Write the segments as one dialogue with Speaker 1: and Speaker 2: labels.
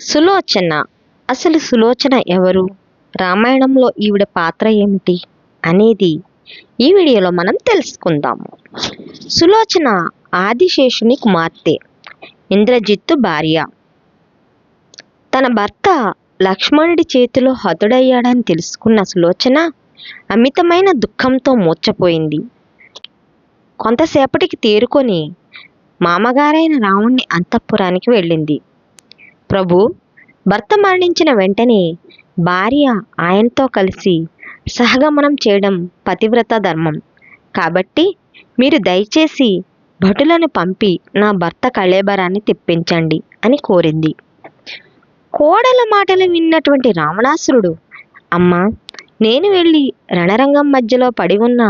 Speaker 1: సులోచన. అసలు సులోచన ఎవరు? రామాయణంలో ఈవిడ పాత్ర ఏమిటి? అనేది ఈ వీడియోలో మనం తెలుసుకుందాము. సులోచన ఆదిశేషుని కుమార్తె ఇంద్రజిత్తు భార్య. తన భర్త లక్ష్మణుడి చేతిలో హతుడయ్యాడని తెలుసుకున్న సులోచన అమితమైన దుఃఖంతో మూర్చపోయింది కొంతసేపటికి తేరుకొని మామగారైన రావణ్ణి అంతఃపురానికి వెళ్ళింది. ప్రభు భర్త మరణించిన వెంటనే భార్య ఆయనతో కలిసి సహగమనం చేయడం పతివ్రత ధర్మం. కాబట్టి మీరు దయచేసి భటులను పంపి నా భర్త కళేబరాన్ని తెప్పించండి అని కోరింది. కోడల మాటలు విన్నటువంటి రావణాసురుడు అమ్మా నేను వెళ్ళి రణరంగం మధ్యలో పడి ఉన్న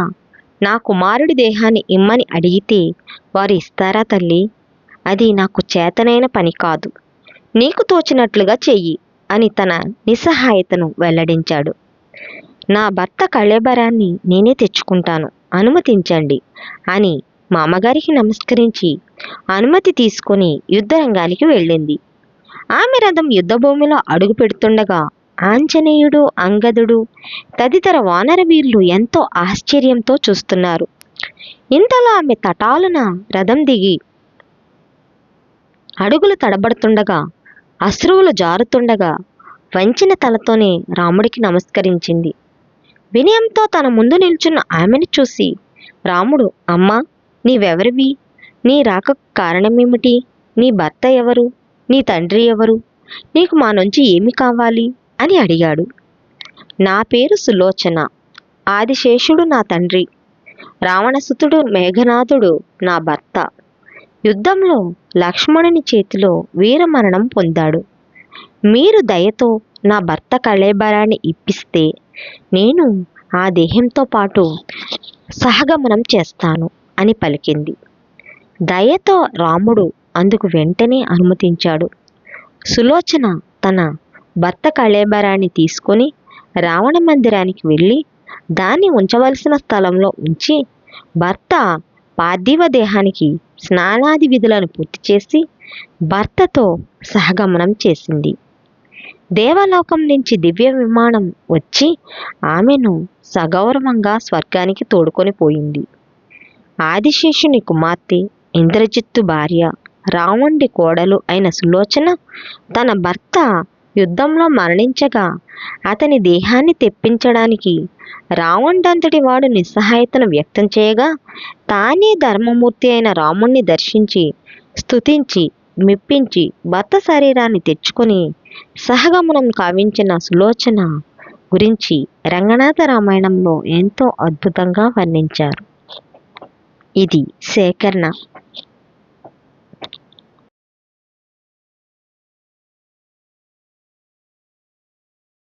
Speaker 1: నా కుమారుడి దేహాన్ని ఇమ్మని అడిగితే వారు ఇస్తారా తల్లి? అది నాకు చేతనైన పని కాదు. నీకు తోచినట్లుగా చెయ్యి అని తన నిస్సహాయతను వెల్లడించాడు. నా భర్త కళేబరాన్ని నేనే తెచ్చుకుంటాను అనుమతించండి అని మామగారికి నమస్కరించి అనుమతి తీసుకొని యుద్ధరంగానికి వెళ్ళింది. ఆమె రథం యుద్ధభూమిలో అడుగు పెడుతుండగా ఆంజనేయుడు అంగదుడు తదితర వానర వీరులు ఎంతో ఆశ్చర్యంతో చూస్తున్నారు. ఇంతలో ఆమె తటాలున రథం దిగి అడుగులు తడబడుతుండగా అశ్రువులు జారుతుండగా వంచిన తలతోనే రాముడికి నమస్కరించింది. వినయంతో తన ముందు నిల్చున్న ఆమెను చూసి రాముడు అమ్మా నీవెవరివి? నీ రాక కారణమేమిటి? నీ భర్త ఎవరు? నీ తండ్రి ఎవరు? నీకు మా నుంచి ఏమి కావాలి? అని అడిగాడు. నా పేరు సులోచన. ఆదిశేషుడు నా తండ్రి. రావణసుతుడు మేఘనాథుడు నా భర్త. యుద్ధంలో లక్ష్మణుని చేతిలో వీరమరణం పొందాడు. మీరు దయతో నా భర్త కళేబరాన్ని ఇప్పిస్తే నేను ఆ దేహంతో పాటు సహగమనం చేస్తాను అని పలికింది. దయతో రాముడు అందుకు వెంటనే అనుమతించాడు. సులోచన తన భర్త కళేబరాన్ని తీసుకొని రావణ మందిరానికి వెళ్ళి దాన్ని ఉంచవలసిన స్థలంలో ఉంచి భర్త పార్థివ దేహానికి స్నానాది విధులను పూర్తి చేసి భర్తతో సహగమనం చేసింది. దేవలోకం నుంచి దివ్య విమానం వచ్చి ఆమెను సగౌరవంగా స్వర్గానికి తోడుకొని పోయింది. ఆదిశేషుని కుమార్తె ఇంద్రజిత్తు భార్య రావణుడి కోడలు అయిన సులోచన తన భర్త యుద్ధంలో మరణించగా అతని దేహాన్ని తెప్పించడానికి రావణుడంతటి వాడు నిస్సహాయతను వ్యక్తం చేయగా తానే ధర్మమూర్తి అయిన రాముణ్ణి దర్శించి స్తుతించి మెప్పించి భర్త శరీరాన్ని తెచ్చుకొని సహగమనం కావించిన సులోచన గురించి రంగనాథ రామాయణంలో ఎంతో అద్భుతంగా వర్ణించారు. ఇది సేకరణ.